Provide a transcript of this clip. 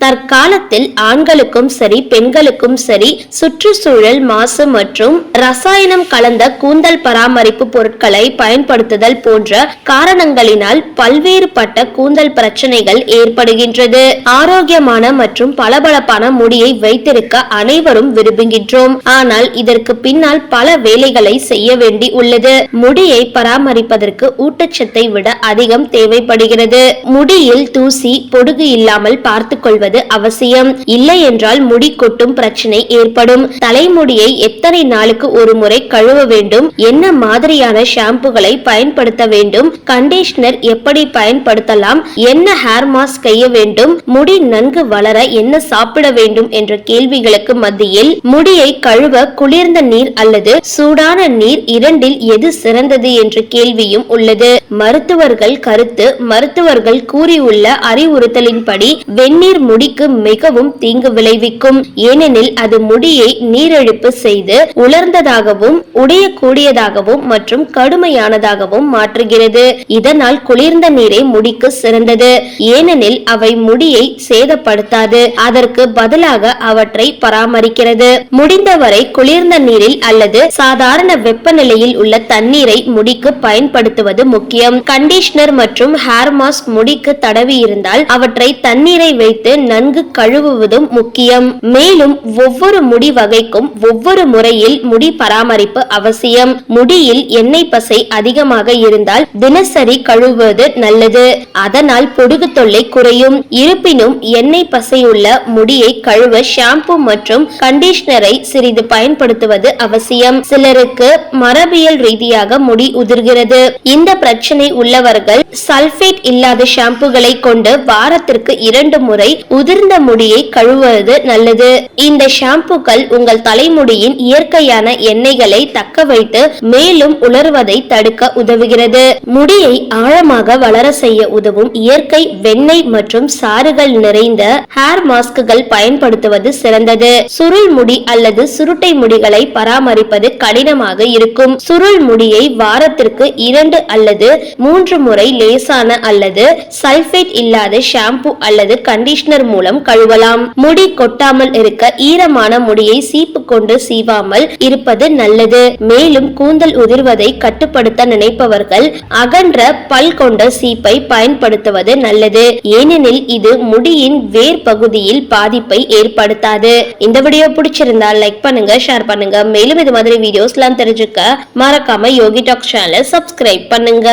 தற்காலத்தில் ஆண்களுக்கும் சரி பெண்களுக்கும் சரி சுற்றுச்சூழல் மாசு மற்றும் ரசாயனம் கலந்த கூந்தல் பராமரிப்பு பொருட்களை பயன்படுத்துதல் போன்ற காரணங்களினால் பல்வேறுபட்ட கூந்தல் பிரச்சனைகள் ஏற்படுகின்றது. ஆரோக்கியமான மற்றும் பளபளப்பான முடியை வைத்திருக்க அனைவரும் விரும்புகின்றோம். ஆனால் இதற்கு பின்னால் பல வேலைகளை செய்ய வேண்டி உள்ளது. முடியை பராமரிப்பதற்கு ஊட்டச்சத்தை விட அதிகம் தேவைப்படுகிறது. முடியில் தூசி பொடுகு இல்லாமல் பார்த்துக் கொள்வது அவசியம். இல்லை என்றால் முடி கொட்டும் பிரச்சனை ஏற்படும். தலைமுடியை எத்தனை நாளுக்கு ஒரு முறை கழுவ வேண்டும்? என்ன மாதிரியான ஷாம்புகளை பயன்படுத்த வேண்டும்? கண்டிஷனர் எப்படி பயன்படுத்தலாம்? என்ன ஹேர் மாஸ்க் செய்ய வேண்டும்? முடி நன்கு வளர என்ன சாப்பிட வேண்டும் என்ற கேள்விகளுக்கு மத்தியில் முடியை கழுவ குளிர்ந்த நீர் அல்லது சூடான நீர் இரண்டில் எது சிறந்தது என்ற கேள்வியும் உள்ளது. மருத்துவர்கள் கருத்து மருத்துவர்கள் கூறியுள்ள அறிவுறுத்தலின்படி வெந்நீர் முடிக்கு மிகவும் தீங்கு விளைவிக்கும். ஏனெனில் அது முடியை நீரிழிப்பு செய்து உலர்ந்ததாகவும் உடையக்கூடியதாகவும் மற்றும் கடுமையானதாகவும் மாற்றுகிறது. இதனால் குளிர்ந்த நீரே முடிக்கு சிறந்தது. ஏனெனில் அவை முடியை சேதப்படுத்தாது. அதற்கு பதிலாக அவற்றை பராமரிக்கிறது. முடிந்தவரை குளிர்ந்த நீரில் அல்லது சாதாரண வெப்பநிலையில் உள்ள தண்ணீரை முடிக்கு பயன்படுத்துவது முக்கியம். கண்டிஷனர் மற்றும் ஹேர் மாஸ்க் முடிக்கு தடவி இருந்தால் அவற்றை தண்ணீரை வைத்து நன்கு கழுவுவதும் முக்கியம். மேலும் ஒவ்வொரு முடி வகைக்கும் ஒவ்வொரு முறையில் முடி பராமரிப்பு அவசியம். முடியில் எண்ணெய் பசை அதிகமாக இருந்தால் தினசரி கழுவுவது நல்லது. அதனால் பொடுகு தொல்லை குறையும். இருப்பினும் எண்ணெய் பசையுள்ள முடியை கழுவ ஷாம்பு மற்றும் கண்டிஷனரை சிறிது பயன்படுத்துவது அவசியம். சிலருக்கு மரபியல் ரீதியாக முடி உதிர்கிறது. இந்த பிரச்சனை உள்ளவர்கள் சல்பேட் இல்லாத ஷாம்புகளை கொண்டு வாரத்திற்கு இரண்டு முறை உதிர்ந்த முடியை கழுவுவது நல்லது. இந்த ஷாம்புக்கள் உங்கள் தலைமுடியின் இயற்கையான எண்ணெய்களை தக்க வைத்து மேலும் உலர்வதை தடுக்க உதவுகிறது. முடியை ஆழமாக வளர செய்ய உதவும் இயற்கை வெண்ணெய் மற்றும் சாறுகள் நிறைந்த ஹேர் மாஸ்குகள் பயன்படுத்துவது சிறந்தது. சுருள் முடி அல்லது சுருட்டை முடிகளை பராமரிப்பது கடினமாக இருக்கும். சுருள் முடியை வாரத்திற்கு இரண்டு அல்லது மூன்று முறை லேசான அல்லது சல்பேட் இல்லாத ஷாம்பு அல்லது கண்டிஷனர் மூலம் கழுவலாம். முடி கொட்டாமல் இருக்க ஈரமான முடியை சீப்பு கொண்டு சீவாமல் இருப்பது நல்லது. மேலும் கூந்தல் உதிர்வதை கட்டுப்படுத்த நினைப்பவர்கள் அகன்ற பல் கொண்ட சீப்பை பயன்படுத்துவது நல்லது. ஏனெனில் இது முடியின் வேர் பகுதியில் பாதிப்பை ஏற்படுத்தாது. இந்த வீடியோ பிடிச்சிருந்தா லைக் பண்ணுங்க ஷேர் பண்ணுங்க. மேலும் இது மாதிரி வீடியோஸ்லாம் தெரிஞ்சுக்க மறக்காம யோகி டாக் சேனலை சப்ஸ்கிரைப் பண்ணுங்க.